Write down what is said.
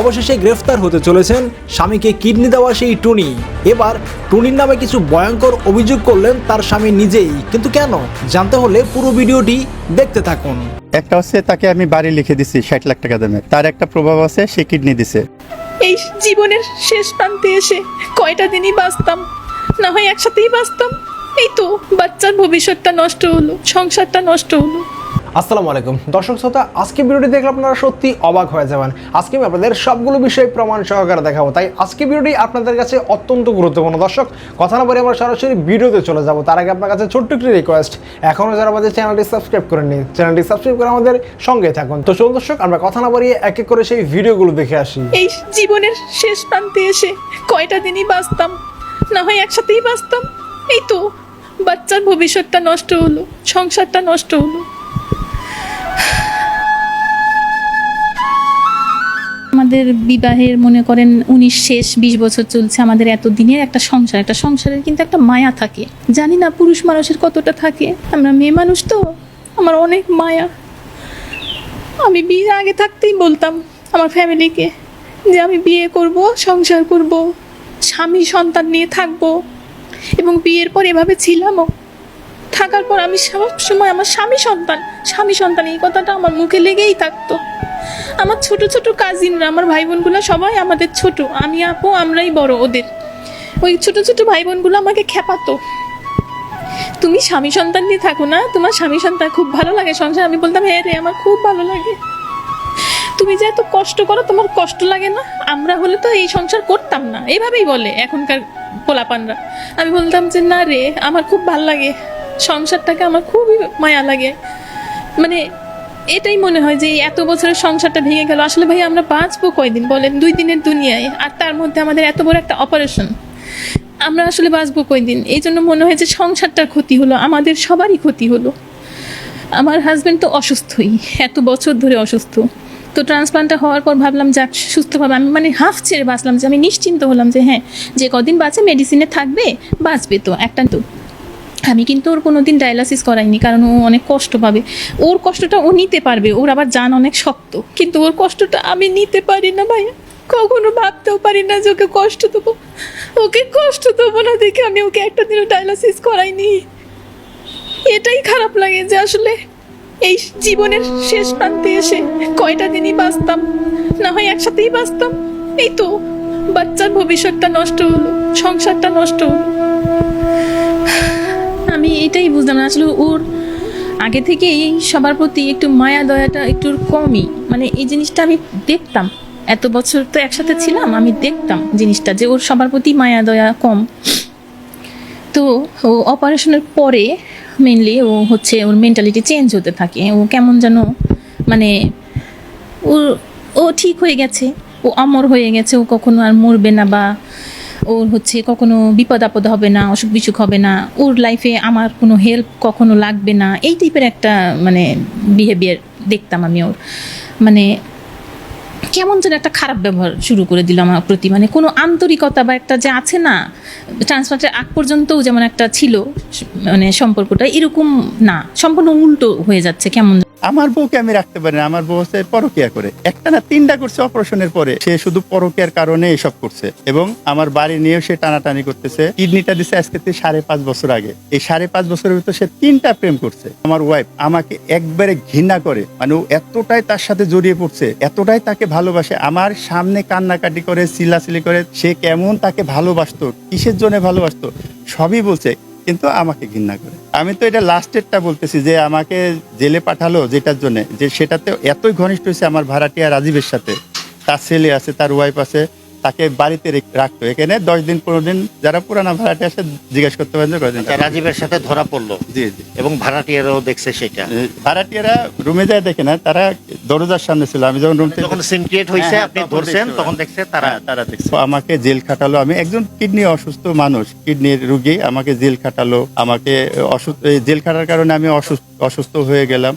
অবশেষে গ্রেফতার হতে চলেছেন স্বামীকে কিডনি দেওয়া সেই টুনি। এবার টুনির নামে কিছু ভয়ঙ্কর অভিযোগ করলেন তার স্বামী নিজেই। কিন্তু কেন? জানতে হলে পুরো ভিডিওটি দেখতে থাকুন। একটা হচ্ছে তাকে আমি বাড়ি লিখে দিছি ষাট লাখ টাকা দামে। তার একটা প্রভাব আছে সে কিডনি দিছে। এই জীবনের শেষ প্রান্তে এসে কয়টা দিনই বাঁচতাম? না হয় একসাথেই বাঁচতাম? এই তো বাচ্চার ভবিষ্যৎটা নষ্ট হলো সংসারটা নষ্ট হলো। আসসালামু আলাইকুম। দর্শক শ্রোতা আজকে ভিডিওটি দেখলে আপনারা সত্যি অবাক হয়ে যাবেন। আজকে আমি আপনাদের সবগুলো বিষয় প্রমাণ সহকারে দেখাবো। তাই আজকে ভিডিওটি আপনাদের কাছে অত্যন্ত গুরুত্বপূর্ণ। দর্শক, কথা না বলে আমরা সরাসরি ভিডিওতে চলে যাব। তার আগে আপনার কাছে ছোট্ট একটি রিকোয়েস্ট এখনও যারা আমাদের চ্যানেলটি সাবস্ক্রাইব করেননি চ্যানেলটি সাবস্ক্রাইব করে আমাদের সঙ্গে থাকুন। তো চলুন দর্শক, আমরা কথা না বাড়িয়ে এক এক করে সেই ভিডিওগুলো দেখে আসি। এই জীবনের শেষ প্রান্তে এসে কয়টা দিনই বাঁচতাম? না হয় একসাথেই বাঁচতাম? এই তো, বাচ্চার ভবিষ্যৎটা নষ্ট হলো, সংসারটা নষ্ট হলো। আমাদের বিবাহের, মনে করেন, উনিশ শেষ, বিশ বছর চলছে আমাদের এত দিনের একটা সংসার। একটা সংসারের কিন্তু একটা মায়া থাকে। জানি না পুরুষ মানুষের কতটা থাকে। আমরা মেয়ে মানুষ তো, আমার অনেক মায়া। আমি বিয়ের আগে থাকতেই বলতাম আমার ফ্যামিলিকে যে আমি বিয়ে করব, সংসার করব, স্বামী সন্তান নিয়ে থাকব। এবং বিয়ের পর এভাবে ছিলামও। থাকার পর আমি সব সময় আমার স্বামী সন্তান স্বামী সন্তান, এই কথাটা আমার মুখে লেগেই থাকতো। আমার ছোট ছোট কাজিনরা আমার ভাই বোনগুলো সবাই আমাদের ছোট, আমি, আপু, আমরাই বড় ওদের। ওই ছোট ছোট ভাই বোনগুলো আমাকে খেপাতো। তুমি স্বামী সন্তান নিয়ে থাকো না, তোমার স্বামী সন্তান খুব ভালো লাগে সংসার। আমি বলতাম হ্যাঁ রে, আমার খুব ভালো লাগে। তুমি যে এত কষ্ট করো, তোমার কষ্ট লাগে না। আমরা হলে তো এই সংসার করতাম না। এইভাবেই বলে এখনকার পোলাপানরা। আমি বলতাম যে, না রে, আমার খুব ভালো লাগে। সংসারটাকে আমার খুবই মায়া লাগে। মানে এটাই মনে হয় যে এত বছরের সংসারটা ভেঙে গেল। আসলে ভাই, আমরা বাঁচবো কয়দিন বলেন? দুই দিনের দুনিয়ায়। আর তার মধ্যে আমাদের এত বড় একটা অপারেশন আমরা আসলে বাঁচবো কয়দিন? এই জন্য মনে হয় যে সংসারটার ক্ষতি হলো, আমাদের সবারই ক্ষতি হলো। আমার হাজব্যান্ড তো অসুস্থই, এত বছর ধরে অসুস্থ। তো ট্রান্সপ্লান্টটা হওয়ার পর ভাবলাম যাক, সুস্থভাবে আমি মানে হাফ ছেড়ে বাঁচলাম যে, আমি নিশ্চিন্ত হলাম যে হ্যাঁ যে কদিন বাঁচে মেডিসিনে থাকবে, বাঁচবে তো, একটা তো। আমি কিন্তু ওর কোনো দিন ডায়ালাসিস করাইনি, কারণ ও অনেক কষ্ট পাবে। ওর কষ্টটা ও নিতে পারবে, ওর আবার জান অনেক শক্ত। কিন্তু ওর কষ্টটা আমি নিতে পারি না ভাইয়া। কখনো ভাবতেও পারি না যে ওকে কষ্ট দেবো। ওকে কষ্ট দেবো না দেখে আমি ওকে একটা দিনও ডায়ালাসিস করাইনি। এটাই খারাপ লাগে যে আসলে এই জীবনের শেষ প্রান্তে এসে কয়টা দিনই বাঁচতাম, না হয় একসাথেই বাঁচতাম। এই তো, বাচ্চার ভবিষ্যৎটা নষ্ট হলো, সংসারটা নষ্ট হলো। আমি এটাই বুঝলাম না। আসলে ওর আগে থেকেই সবার প্রতি একটু মায়া দয়াটা একটু কমই। মানে এই জিনিসটা আমি দেখতাম। এত বছর তো একসাথে ছিলাম, আমি দেখতাম জিনিসটা যে ওর সবার প্রতি মায়া দয়া কম। তো ও অপারেশনের পরে মেনলি ও হচ্ছে ওর মেন্টালিটি চেঞ্জ হতে থাকে। ও কেমন যেন মানে ও ও ঠিক হয়ে গেছে, ও অমর হয়ে গেছে, ও কখনো আর মরবে না বা ওর হচ্ছে কখনো বিপদ আপদ হবে না, অসুখ বিসুখ হবে না। ওর লাইফে আমার কোনো হেল্প কখনো লাগবে না। এই টাইপের একটা মানে বিহেভিয়ার দেখতাম আমি ওর। মানে কেমন যেন একটা খারাপ ব্যবহার শুরু করে দিল আমার প্রতি। মানে কোনো আন্তরিকতা বা একটা যে আছে না ট্রান্সফারের আগ পর্যন্তও যেমন একটা ছিল মানে সম্পর্কটা, এরকম না। সম্পূর্ণ উল্টো হয়ে যাচ্ছে কেমন আমার বউকে আমি রাখতে পারি না, আমার বউ হচ্ছে পরকিয়া করে। একটা না তিনটা করছে অপারেশনের পরে, সে শুধু পরকিয়ার কারণে এসব করছে এবং আমার বাড়ি নিয়েও সে টানাটানি করতেছে। কিডনিটা দিছে আজকে সাড়ে পাঁচ বছর আগে। এই সাড়ে পাঁচ বছরের ভিতর সে তিনটা প্রেম করছে। আমার ওয়াইফ আমাকে একবারে ঘৃণা করে। মানে ও এতটাই তার সাথে জড়িয়ে পড়ছে, এতটাই তাকে ভালোবাসে। আমার সামনে কান্নাকাটি করে চিল্লাচিলি করে, সে কেমন তাকে ভালোবাসতো, কিসের জন্য ভালোবাসতো, সবই বলছে। কিন্তু আমাকে ঘৃণা করে। আমি তো এটা লাস্টেরটা বলতেছি যে আমাকে জেলে পাঠালো যেটার জন্য, যে সেটাতে এতই ঘনিষ্ঠ হয়েছে আমার ভাড়াটিয়া রাজীবের সাথে। তার ছেলে আছে, তার ওয়াইফ আছে তাকে বাড়িতে রেখ- রাখতো। এখানে দশ দিন পনেরো দিন যারা পুরানা ভাড়াটি আসে জিজ্ঞেস করতে পারেন আচ্ছা, রাজীবের সাথে ধরা পড়ল। জি জি। এবং ভাড়াটিয়ারাও দেখছে সেটা। ভাড়াটিয়ারা রুমে যায় দেখে না তারা দরজার সামনে ছিল। আমি যখন রুম থেকে যখন সিন ক্রিয়েট হয়েছে হ্যাঁ, আপনি ধরছেন তখন দেখছে তারা হ্যাঁ, তারা দেখছে। আমাকে জেল খাটালো। আমি একজন কিডনি অসুস্থ মানুষ কিডনির রুগী আমাকে জেল খাটালো। আমাকে অসুস্থ জেল খাটার কারণে আমি অসুস্থ অসুস্থ হয়ে গেলাম।